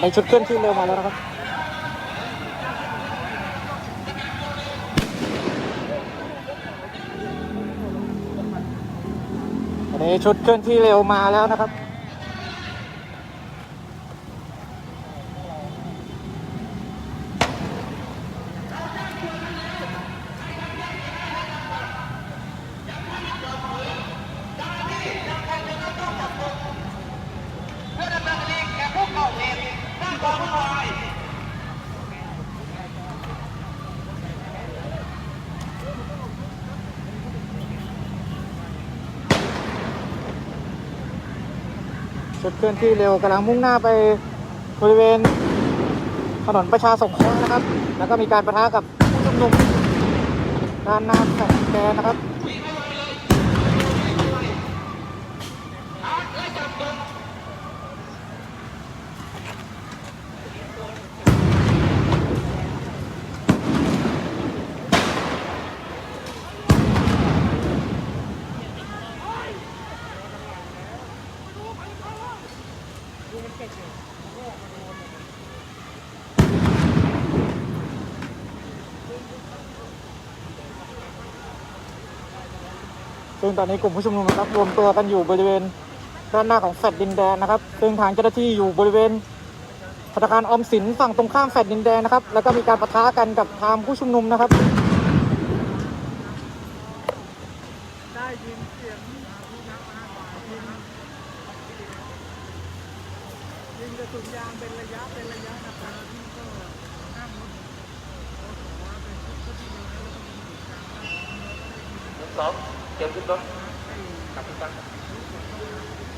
ในชุดเคลื่อนที่เร็วมาแล้วนะครับอันนี้ชุดเคลื่อนที่เร็วมาแล้วนะครับ ชุดเคลื่อนที่เร็วกำลังมุ่งหน้าไปบริเวณถนนประชาสงเคราะห์นะครับ แล้วก็มีการประทะกับผู้ชุมนุมด้านหน้าแสงแกนนะครับ ซึ่งตอนนี้กลุ่มผู้ชุมนุมนะครับรวมตัวกันอยู่บริเวณด้านหน้าของแฟลตดินแดนนะครับ ซึ่งทางเจ้าหน้าที่อยู่บริเวณธนาคารออมสินฝั่งตรงข้ามแฟลตดินแดนนะครับ แล้วก็มีการปะทะกันกับทางผู้ชุมนุมนะครับ ได้ยินเสียง ผู้นักอาหารยิงยิงกระสุนยางเป็นระยะเป็นระยะนะครับที่ก็ห้ามรถรถบอกว่าเป็นชุดที่เร็วแล้วก็มีเหตุการณ์สองเตรียมขึ้นรถกลับขึ้น